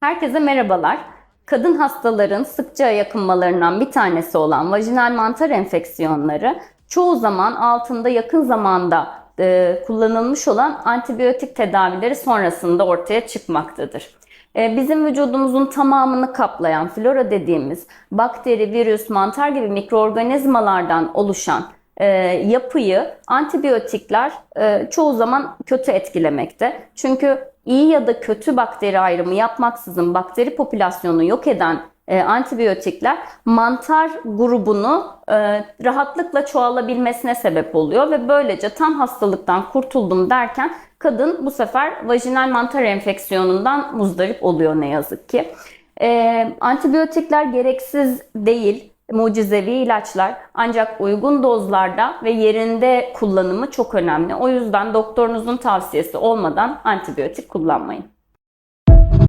Herkese merhabalar. Kadın hastaların sıkça yakınmalarından bir tanesi olan vajinal mantar enfeksiyonları çoğu zaman altında yakın zamanda e, kullanılmış olan antibiyotik tedavileri sonrasında ortaya çıkmaktadır. E, bizim vücudumuzun tamamını kaplayan flora dediğimiz bakteri, virüs, mantar gibi mikroorganizmalardan oluşan e, yapıyı antibiyotikler e, çoğu zaman kötü etkilemekte. Çünkü iyi ya da kötü bakteri ayrımı yapmaksızın bakteri popülasyonunu yok eden e, antibiyotikler mantar grubunu e, rahatlıkla çoğalabilmesine sebep oluyor ve böylece tam hastalıktan kurtuldum derken kadın bu sefer vajinal mantar enfeksiyonundan muzdarip oluyor ne yazık ki. E, antibiyotikler gereksiz değil, mucizevi ilaçlar ancak uygun dozlarda ve yerinde kullanımı çok önemli. O yüzden doktorunuzun tavsiyesi olmadan antibiyotik kullanmayın.